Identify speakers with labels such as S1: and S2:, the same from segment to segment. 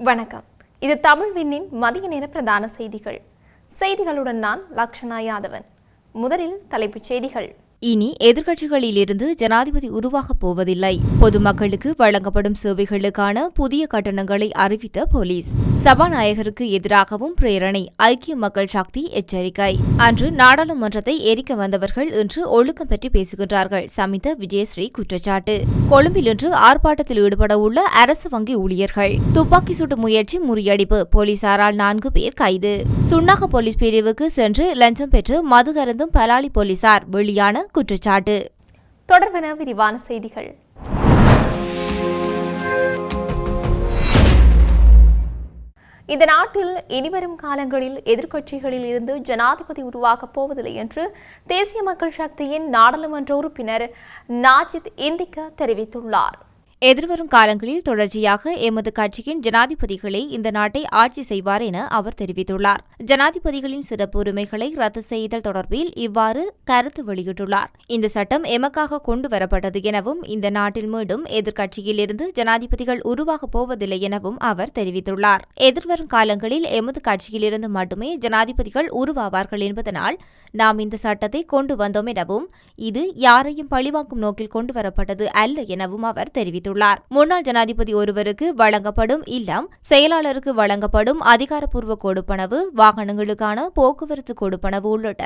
S1: வணக்கம். இது தமிழ் விண்ணின் மதிய நேர பிரதான செய்திகள். செய்திகளுடன் நான் லக்ஷனா யாதவன். முதலில் தலைப்புச் செய்திகள்.
S2: இனி எதிர்க்கட்சிகளிலிருந்து ஜனாதிபதி உருவாகப் போவதில்லை. பொதுமக்களுக்கு வழங்கப்படும் சேவைகளுக்கான புதிய கட்டணங்களை அறிவித்த போலீஸ். சபாநாயகருக்கு எதிராகவும் பிரேரணை ஐக்கிய மக்கள் சக்தி எச்சரிக்கை. அன்று நாடாளுமன்றத்தை எரிக்க வந்தவர்கள் இன்று ஒழுக்கம் பற்றி பேசுகின்றார்கள். சமித விஜயஸ்ரீ குற்றச்சாட்டு. கொழும்பில் இன்று ஆர்ப்பாட்டத்தில் ஈடுபட உள்ள அரசு வங்கி ஊழியர்கள். துப்பாக்கி சூட்டு முயற்சி முறியடிப்பு போலீசாரால் நான்கு பேர் கைது. சுன்னாக போலீஸ் பிரிவுக்கு சென்று லஞ்சம் பெற்று மதுகருந்தும் பலாலி போலீசார் வெளியான குற்றச்சாட்டு.
S1: தொடர்பென விரிவான செய்திகள். இந்த நாட்டில் இனிவரும் காலங்களில் எதிர்க்கட்சிகளில் இருந்து ஜனாதிபதி உருவாகப் போவதில்லை என்று தேசிய மக்கள் சக்தியின் நாடாளுமன்ற உறுப்பினர் நாஜித் இந்திக்க தெரிவித்துள்ளார்.
S2: எதிர்வரும் காலங்களில் தொடர்ச்சியாக எமது கட்சியின் ஜனாதிபதிகளே இந்த நாட்டை ஆட்சி செய்வார் என அவர் தெரிவித்துள்ளார். ஜனாதிபதிகளின் சிறப்பு உரிமைகளை ரத்து செய்தல் தொடர்பில் இவ்வாறு கருத்து வெளியிட்டுள்ளார். இந்த சட்டம் எமக்காக கொண்டு வரப்பட்டது எனவும் இந்த நாட்டில் மீண்டும் எதிர்க்கட்சியிலிருந்து ஜனாதிபதிகள் உருவாகப் போவதில்லை எனவும் அவர் தெரிவித்துள்ளார். எதிர்வரும் காலங்களில் எமது கட்சியிலிருந்து மட்டுமே ஜனாதிபதிகள் உருவாவார்கள் என்பதனால் நாம் இந்த சட்டத்தை கொண்டு வந்தோம் எனவும் இது யாரையும் பழிவாங்கும் நோக்கில் கொண்டு வரப்பட்டது அல்ல எனவும் அவர் தெரிவித்துள்ளார். முன்னாள் ஜனாதிபதி ஒருவருக்கு வழங்கப்படும் இல்லம் செயலாளருக்கு வழங்கப்படும் அதிகாரப்பூர்வ கொடுப்பனவு வாகனங்களுக்கான போக்குவரத்து கொடுப்பனவு உள்ளிட்ட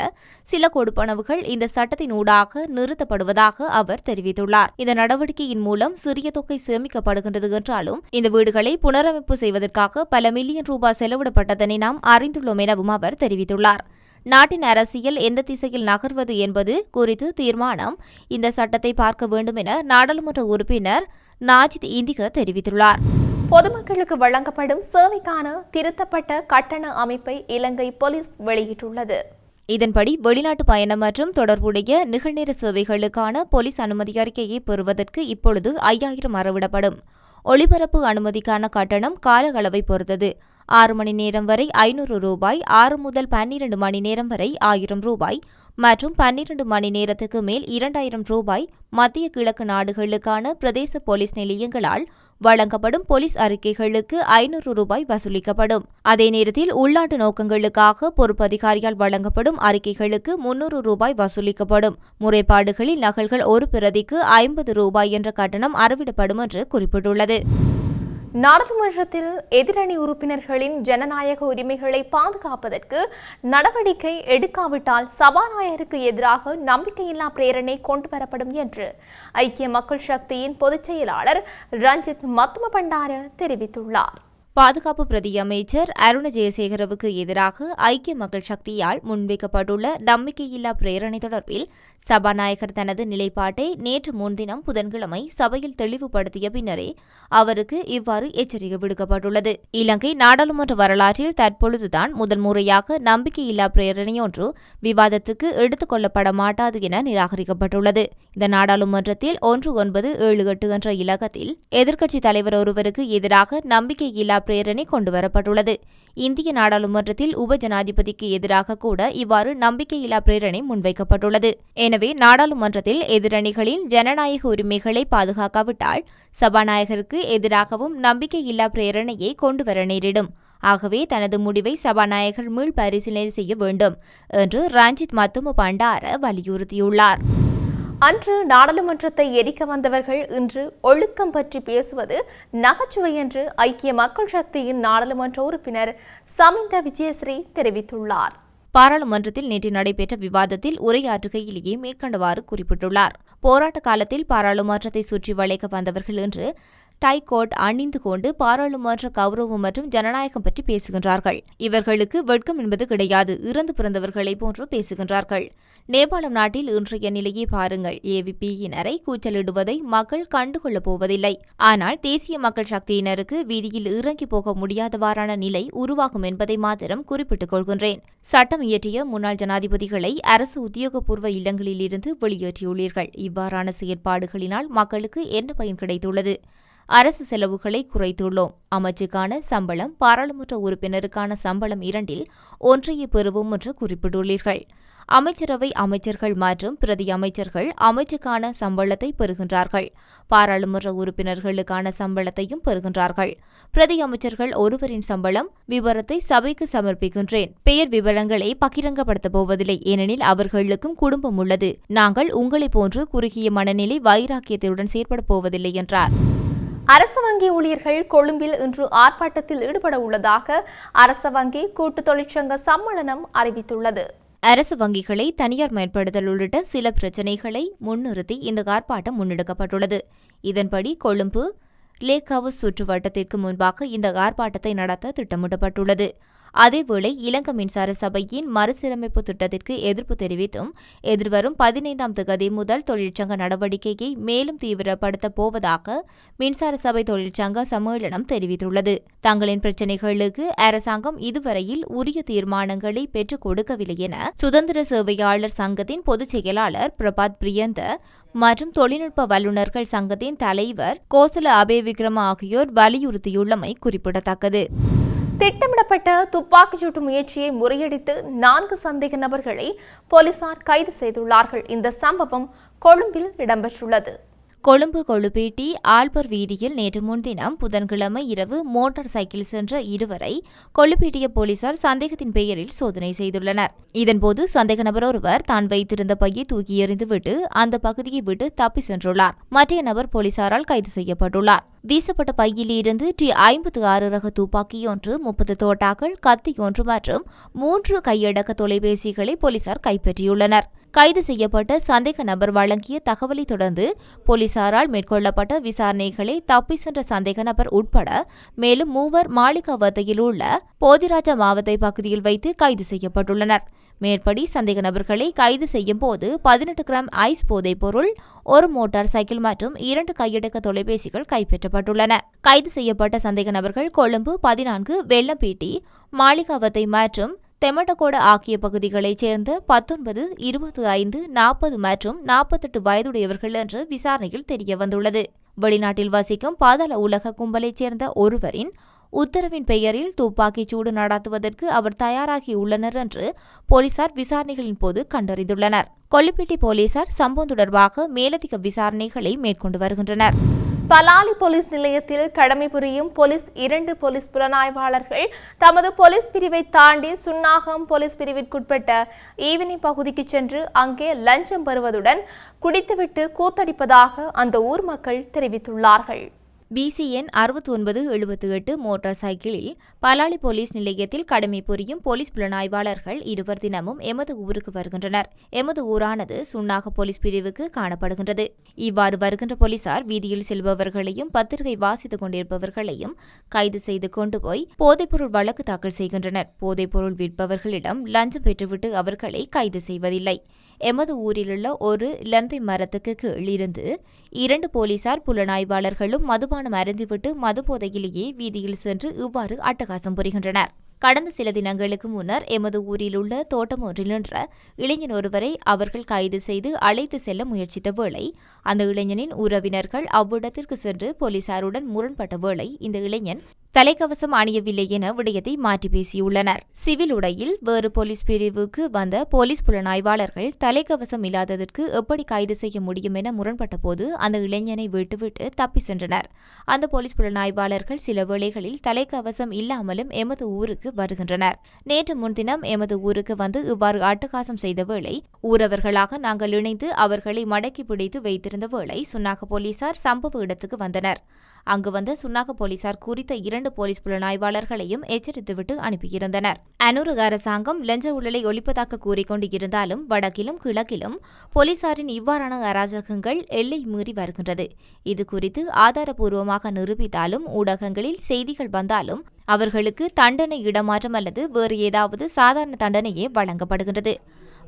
S2: சில கொடுப்பனவுகள் இந்த சட்டத்தின் ஊடாக நிறுத்தப்படுவதாக அவர் தெரிவித்துள்ளார். இந்த நடவடிக்கையின் மூலம் சிறிய தொகை சேமிக்கப்படுகின்றது என்றாலும் இந்த வீடுகளை புனரமைப்பு செய்வதற்காக பல மில்லியன் ரூபாய் செலவிடப்பட்டதனை நாம் அறிந்துள்ளோம் எனவும் அவர் தெரிவித்துள்ளார். நாட்டின் அரசியல் எந்த திசையில் நகர்வது என்பது குறித்து தீர்மானம் இந்த சட்டத்தை பார்க்க வேண்டும் என நாடாளுமன்ற உறுப்பினர் நாஜித் இந்திக தெரிவித்துள்ளார்.
S1: பொதுமக்களுக்கு வழங்கப்படும் சேவைக்கான திருத்தப்பட்ட கட்டண அமைப்பை இலங்கை போலீஸ் வெளியிட்டுள்ளது.
S2: இதன்படி வெளிநாட்டு பயணம் மற்றும் தொடர்புடைய நிகழ்நேர சேவைகளுக்கான போலீஸ் அனுமதி அறிக்கையை பெறுவதற்கு இப்பொழுது ஐயாயிரம் அறவிடப்படும். ஒளிபரப்பு அனுமதிக்கான கட்டணம் கால அளவை பொறுத்தது. ஆறு மணி நேரம் வரை ஐநூறு ரூபாய் ஆறு முதல் பன்னிரண்டு மணி நேரம் வரை ஆயிரம் ரூபாய் மற்றும் பன்னிரண்டு மணி நேரத்துக்கு மேல் இரண்டாயிரம் ரூபாய் மத்திய கிழக்கு நாடுகளுக்கான பிரதேச போலீஸ் நிலையங்களால் வழங்கப்படும் போலீஸ் அறிக்கைகளுக்கு ஐநூறு ரூபாய் வசூலிக்கப்படும். அதே நேரத்தில் உள்நாட்டு நோக்கங்களுக்காக பொறுப்பு அதிகாரியால் வழங்கப்படும் அறிக்கைகளுக்கு முன்னூறு ரூபாய் வசூலிக்கப்படும். முறைப்பாடுகளில் நகல்கள் ஒரு பிரதிக்கு ஐம்பது ரூபாய் என்ற கட்டணம் அறவிடப்படும் என்று குறிப்பிட்டுள்ளது.
S1: நாடாளுமன்றத்தில் எதிரணி உறுப்பினர்களின் ஜனநாயக உரிமைகளை பாதுகாப்பதற்கு நடவடிக்கை எடுக்காவிட்டால் சபாநாயகருக்கு எதிராக நம்பிக்கையில்லா பிரேரணை கொண்டு வரப்படும் என்று ஐக்கிய மக்கள் சக்தியின் பொதுச் செயலாளர் ரஞ்சித் மத்தும பண்டார தெரிவித்துள்ளார்.
S2: பாதுகாப்பு பிரதி அமைச்சர் அருண ஜெயசேகரவுக்கு எதிராக ஐக்கிய மக்கள் சக்தியால் முன்வைக்கப்பட்டுள்ள நம்பிக்கையில்லா பிரேரணை தொடர்பில் சபாநாயகர் தனது நிலைப்பாட்டை நேற்று முன்தினம் புதன்கிழமை சபையில் தெளிவுபடுத்திய பின்னரே அவருக்கு இவ்வாறு எச்சரிக்கை விடுக்கப்பட்டுள்ளது. இலங்கை நாடாளுமன்ற வரலாற்றில் தற்பொழுதுதான் முதல் முறையாக நம்பிக்கையில்லா பிரேரணையொன்று விவாதத்துக்கு எடுத்துக் கொள்ளப்பட மாட்டாது என நிராகரிக்கப்பட்டுள்ளது. இந்த நாடாளுமன்றத்தில் ஒன்று ஒன்பது ஏழு எட்டு என்ற இலக்கத்தில் எதிர்க்கட்சித் தலைவர் ஒருவருக்கு எதிராக நம்பிக்கையில்லா பிரேரணை கொண்டுவரப்பட்டுள்ளது. இந்திய நாடாளுமன்றத்தில் உப ஜனாதிபதிக்கு எதிராக கூட இவ்வாறு நம்பிக்கையில்லா பிரேரணை முன்வைக்கப்பட்டுள்ளது. எனவே நாடாளுமன்றத்தில் எதிரணிகளின் ஜனநாயக உரிமைகளை பாதுகாக்காவிட்டால் சபாநாயகருக்கு எதிராகவும் நம்பிக்கையில்லா பிரேரணையை கொண்டுவர நேரிடும். ஆகவே தனது முடிவை சபாநாயகர் மீள் பரிசீலனை செய்ய வேண்டும் என்று ரஞ்சித் மத்தும பண்டார வலியுறுத்தியுள்ளார்.
S1: அன்று நாடாளுமன்றத்தை எரிக்க வந்தவர்கள் இன்று ஒழுக்கம் பற்றி பேசுவது நகைச்சுவை என்று ஐக்கிய மக்கள் சக்தியின் நாடாளுமன்ற உறுப்பினர் சமிந்த விஜயஸ்ரீ தெரிவித்துள்ளார்.
S2: பாராளுமன்றத்தில் நேற்று நடைபெற்ற விவாதத்தில் உரையாற்றுகையிலேயே மேற்கண்டவாறு குறிப்பிட்டுள்ளார். போராட்ட காலத்தில் பாராளுமன்றத்தை சுற்றி வளைக்க வந்தவர்கள் என்று டை கோட் அணிந்து கொண்டு பாராளுமன்ற கௌரவம் மற்றும் ஜனநாயகம் பற்றி பேசுகின்றார்கள். இவர்களுக்கு வெட்கம் என்பது கிடையாது. இறந்து பிறந்தவர்களை போன்று பேசுகின்றார்கள். நேபாளம் நாட்டில் இன்றைய நிலையை பாருங்கள். ஏவிபியினரை கூச்சலிடுவதை மக்கள் கண்டுகொள்ளப் போவதில்லை. ஆனால் தேசிய மக்கள் சக்தியினருக்கு வீதியில் இறங்கி போக முடியாதவாறான நிலை உருவாகும் என்பதை மாத்திரம் குறிப்பிட்டுக் கொள்கின்றேன். சட்டம் இயற்றிய முன்னாள் ஜனாதிபதிகளை அரசு உத்தியோகபூர்வ இல்லங்களிலிருந்து வெளியேற்றியுள்ளீர்கள். இவ்வாறான செயற்பாடுகளினால் மக்களுக்கு என்ன பயன் கிடைத்துள்ளது? அரசு செலவுகளை குறைத்துள்ளோம். அமைச்சுக்கான சம்பளம் பாராளுமன்ற உறுப்பினருக்கான சம்பளம் இரண்டில் ஒன்றையே பெறுவோம் என்று குறிப்பிட்டுள்ளீர்கள். அமைச்சரவை அமைச்சர்கள் மற்றும் பிரதி அமைச்சர்கள் அமைச்சுக்கான சம்பளத்தை பெறுகின்றார்கள். பாராளுமன்ற உறுப்பினர்களுக்கான சம்பளத்தையும் பெறுகின்றார்கள். பிரதி அமைச்சர்கள் ஒருவரின் சம்பளம் விவரத்தை சபைக்கு சமர்ப்பிக்கின்றேன். பெயர் விவரங்களை பகிரங்கப்படுத்தப் போவதில்லை ஏனெனில் அவர்களுக்கும் குடும்பம் உள்ளது. நாங்கள் உங்களைப் போன்று குறுகிய மனநிலை வைராக்கியத்துடன் செயற்படப் போவதில்லை என்றார்.
S1: அரசு வங்கி ஊழியர்கள் கொழும்பில் இன்று ஆர்ப்பாட்டத்தில் ஈடுபட உள்ளதாக அரச வங்கி கூட்டு தொழிற்சங்க சம்மேளனம் அறிவித்துள்ளது.
S2: அரசு வங்கிகளை தனியார் மேம்படுத்தல் உள்ளிட்ட சில பிரச்சினைகளை முன்னிறுத்தி இந்த ஆர்ப்பாட்டம் முன்னெடுக்கப்பட்டுள்ளது. இதன்படி கொழும்பு லேக் ஹவுஸ் சுற்றுவட்டத்திற்கு முன்பாக இந்த ஆர்ப்பாட்டத்தை நடத்த திட்டமிடப்பட்டுள்ளது. அதேவேளை இலங்கை மின்சார சபையின் மறுசீரமைப்பு திட்டத்திற்கு எதிர்ப்பு தெரிவித்தும் எதிர்வரும் பதினைந்தாம் தேதி முதல் தொழிற்சங்க நடவடிக்கையை மேலும் தீவிரப்படுத்தப் போவதாக மின்சார சபை தொழிற்சங்க சம்மேளனம் தெரிவித்துள்ளது. தங்களின் பிரச்சினைகளுக்கு அரசாங்கம் இதுவரையில் உரிய தீர்மானங்களை பெற்றுக் கொடுக்கவில்லை என சுதந்திர சேவையாளர் சங்கத்தின் பொதுச் செயலாளர் பிரபாத் பிரியந்த மற்றும் தொழில்நுட்ப வல்லுநர்கள் சங்கத்தின் தலைவர் கோசல அபே விக்ரம ஆகியோர் வலியுறுத்தியுள்ளமை குறிப்பிடத்தக்கது.
S1: திட்டமிடப்பட்ட துப்பாக்கிச்சூட்டு முயற்சியை முறியடித்து நான்கு சந்தேக நபர்களை போலீசார் கைது செய்துள்ளார்கள். இந்த சம்பவம் கொழும்பில் இடம்பெற்றுள்ளது.
S2: கொழும்பு கொழுப்பேட்டி ஆல்பர் வீதியில் நேற்று முன்தினம் புதன்கிழமை இரவு மோட்டார் சைக்கிள் சென்ற இருவரை கொழுப்பேட்டிய போலீசார் சந்தேகத்தின் பெயரில் சோதனை செய்துள்ளனர். இதன்போது சந்தேக நபர் ஒருவர் தான் வைத்திருந்த பையை தூக்கி எறிந்துவிட்டு அந்த பகுதியை விட்டு தப்பி சென்றுள்ளார். மற்ற நபர் போலீசாரால் கைது செய்யப்பட்டுள்ளார். வீசப்பட்ட பையிலிருந்து டி ஐம்பத்து ஆறு ரக துப்பாக்கி ஒன்று முப்பது தோட்டாக்கள் கத்தி ஒன்று மற்றும் மூன்று கையடக்க தொலைபேசிகளை போலீசார் கைப்பற்றியுள்ளனர். கைது செய்யப்பட்ட சந்தேக நபர் வழங்கிய தகவலை தொடர்ந்து போலீசாரால் மேற்கொள்ளப்பட்ட விசாரணைகளை தப்பி சென்ற சந்தேக நபர் உட்பட மேலும் மூவர் மாளிகாவத்தையில் உள்ள போதிராஜா மாவத்தை பகுதியில் வைத்து கைது செய்யப்பட்டுள்ளனர். மேற்படி சந்தேக நபர்களை கைது செய்யும் போது பதினெட்டு கிராம் ஐஸ் போதைப் பொருள் ஒரு மோட்டார் சைக்கிள் மற்றும் இரண்டு கையடக்க தொலைபேசிகள் கைப்பற்றப்பட்டுள்ளன. கைது செய்யப்பட்ட சந்தேக நபர்கள் கொழும்பு பதினான்கு வெள்ளம்பேட்டி மாளிகாவத்தை மற்றும் தெமட்டகோட ஆகிய பகுதிகளைச் சேர்ந்த பத்தொன்பது இருபத்தி ஐந்து நாற்பது மற்றும் நாற்பத்தெட்டு வயதுடையவர்கள் என்று விசாரணையில் தெரியவந்துள்ளது. வெளிநாட்டில் வசிக்கும் பாதாள உலக கும்பலைச் சேர்ந்த ஒருவரின் உத்தரவின் பெயரில் துப்பாக்கிச் சூடு நடத்துவதற்கு அவர் தயாராகியுள்ளனர் என்று போலீசார் விசாரணைகளின் போது கண்டறிந்துள்ளனர். கொல்லிப்பட்டி போலீசார் சம்பவம் தொடர்பாக மேலதிக விசாரணைகளை மேற்கொண்டு வருகின்றனர்.
S1: பலாலி போலீஸ் நிலையத்தில் கடமை புரியும் போலீஸ் இரண்டு போலீஸ் புலனாய்வாளர்கள் தமது போலீஸ் பிரிவை தாண்டி சுன்னாகம் போலீஸ் பிரிவிற்குட்பட்ட ஈவினி பகுதிக்கு சென்று அங்கே லஞ்சம் பெறுவதுடன் குடித்துவிட்டு கூத்தடிப்பதாக அந்த ஊர் மக்கள் தெரிவித்துள்ளார்கள்.
S2: பிசிஎன் அறுபத்தி ஒன்பது எழுபத்தி எட்டு மோட்டார் சைக்கிளில் பலாலி போலீஸ் நிலையத்தில் கடமை புரியும் போலீஸ் புலனாய்வாளர்கள் இருவர் தினமும் எமது ஊருக்கு வருகின்றனர். எமது ஊரானது சுன்னாக போலீஸ் பிரிவுக்கு காணப்படுகின்றது. இவ்வாறு வருகின்ற போலீசார் வீதியில் செல்பவர்களையும் பத்திரிகை வாசித்துக் கொண்டிருப்பவர்களையும் கைது செய்து கொண்டு போய் போதைப்பொருள் வழக்கு தாக்கல் செய்கின்றனர். போதைப்பொருள் விற்பவர்களிடம் லஞ்சம் பெற்றுவிட்டு அவர்களை கைது செய்வதில்லை. எமது ஊரிலுள்ள ஒரு இலந்தை மரத்துக்கு கீழ் இருந்து இரண்டு போலீசார் புலனாய்வாளர்களும் மதுபானம் அருந்திவிட்டு மது போதையிலேயே வீதியில் சென்று இவ்வாறு அட்டகாசம் புரிகின்றனர். கடந்த சில தினங்களுக்கு முன்னர் எமது ஊரில் உள்ள தோட்டம் ஒன்றில் நின்ற இளைஞன் ஒருவரை அவர்கள் கைது செய்து அழைத்து செல்ல முயற்சித்த வேளை அந்த இளைஞனின் உறவினர்கள் அவ்விடத்திற்கு சென்று போலீசாருடன் முரண்பட்ட வேளை இந்த இளைஞன் தலைக்கவசம் அணியவில்லை என விடயத்தை மாற்றி பேசியுள்ளனர். சிவில் உடையில் வேறு போலீஸ் பிரிவுக்கு வந்த போலீஸ் புலனாய்வாளர்கள் தலைக்கவசம் இல்லாததற்கு எப்படி கைது செய்ய முடியும் என முரண்பட்ட போது அந்த இளைஞனை விட்டுவிட்டு தப்பி சென்றனர். அந்த போலீஸ் புலனாய்வாளர்கள் சில வேளைகளில் தலைக்கவசம் இல்லாமலும் எமது ஊருக்கு வருகின்றனர். நேற்று முன்தினம் எமது ஊருக்கு வந்து இவ்வாறு அட்டகாசம் செய்த வேளை ஊரவர்களாக நாங்கள் இணைந்து அவர்களை மடக்கி பிடித்து வைத்திருந்த வேளை சுன்னாக போலீசார் சம்பவ இடத்துக்கு வந்தனர். அங்கு வந்த சுன்னாக போலீசார் குறித்த இரண்டு போலீஸ் புலனாய்வாளர்களையும் எச்சரித்துவிட்டு அனுப்பியிருந்தனர். அனுரக அரசாங்கம் லஞ்ச ஊழலை ஒழிப்பதாக கூறிக்கொண்டு இருந்தாலும் வடக்கிலும் கிழக்கிலும் போலீசாரின் இவ்வாறான அராஜகங்கள் எல்லை மீறி வருகின்றது. இது குறித்து ஆதாரபூர்வமாக நிரூபித்தாலும் ஊடகங்களில் செய்திகள் வந்தாலும் அவர்களுக்கு தண்டனை இடமாற்றம் அல்லது வேறு ஏதாவது சாதாரண தண்டனையே வழங்கப்படுகின்றது.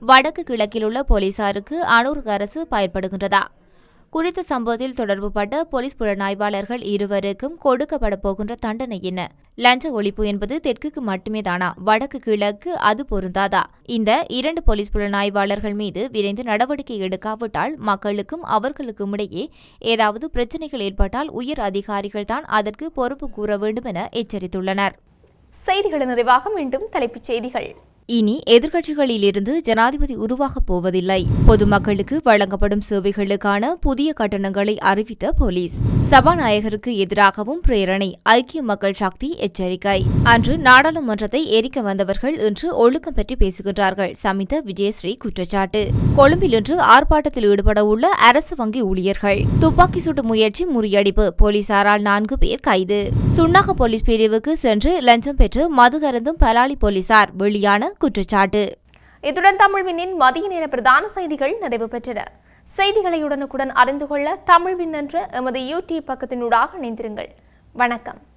S2: வடக்கு கிழக்கிலுள்ள போலீசாருக்கு அனூர் அரசு பயன்படுகின்றதா? குறித்த சம்பவத்தில் தொடர்புபட்ட போலீஸ் புலனாய்வாளர்கள் இருவருக்கும் கொடுக்கப்பட போகின்ற தண்டனை என்ன? லஞ்ச ஒழிப்பு என்பது தெற்குக்கு மட்டுமே தானா வடக்கு கிழக்கு அது பொருந்தாதா? இந்த இரண்டு போலீஸ் புலனாய்வாளர்கள் மீது விரைந்து நடவடிக்கை எடுக்காவிட்டால் மக்களுக்கும் அவர்களுக்கும் இடையே ஏதாவது பிரச்சினைகள் ஏற்பட்டால் உயர் அதிகாரிகள் தான் அதற்கு பொறுப்பு கூற வேண்டும் என எச்சரித்துள்ளனர்.
S1: செய்திகளின் நிறைவாக மீண்டும் தலைப்புச் செய்திகள்.
S2: இனி எதிர்க்கட்சிகளிலிருந்து ஜனாதிபதி உருவாகப் போவதில்லை. பொதுமக்களுக்கு வழங்கப்படும் சேவைகளுக்கான புதிய கட்டணங்களை அறிவித்த போலீஸ். சபாநாயகருக்கு எதிராகவும் பிரேரணை ஐக்கிய மக்கள் சக்தி எச்சரிக்கை. அன்று நாடாளுமன்றத்தை எரிக்க வந்தவர்கள் இன்று ஒழுக்கம் பற்றி பேசுகின்றார்கள். சமித விஜயஸ்ரீ குற்றச்சாட்டு. கொழும்பில் இன்று ஆர்ப்பாட்டத்தில் ஈடுபட உள்ள அரசு வங்கி ஊழியர்கள். துப்பாக்கி சூட்டு முயற்சி முறியடிப்பு போலீசாரால் நான்கு பேர் கைது. சுன்னாக போலீஸ் பிரிவுக்கு சென்று லஞ்சம் பெற்று மதுகருந்தும் பலாலி போலீசார் வெளியான குற்றச்சாட்டு.
S1: இத்துடன் தமிழ்வினின் மதிய நேர பிரதான செய்திகள் நிறைவு பெற்றன. செய்திகளை உடனுக்குடன் அறிந்து கொள்ள தமிழ்வின் என்ற எமது யூடியூப் பக்கத்தினூடாக இணைந்திருங்கள். வணக்கம்.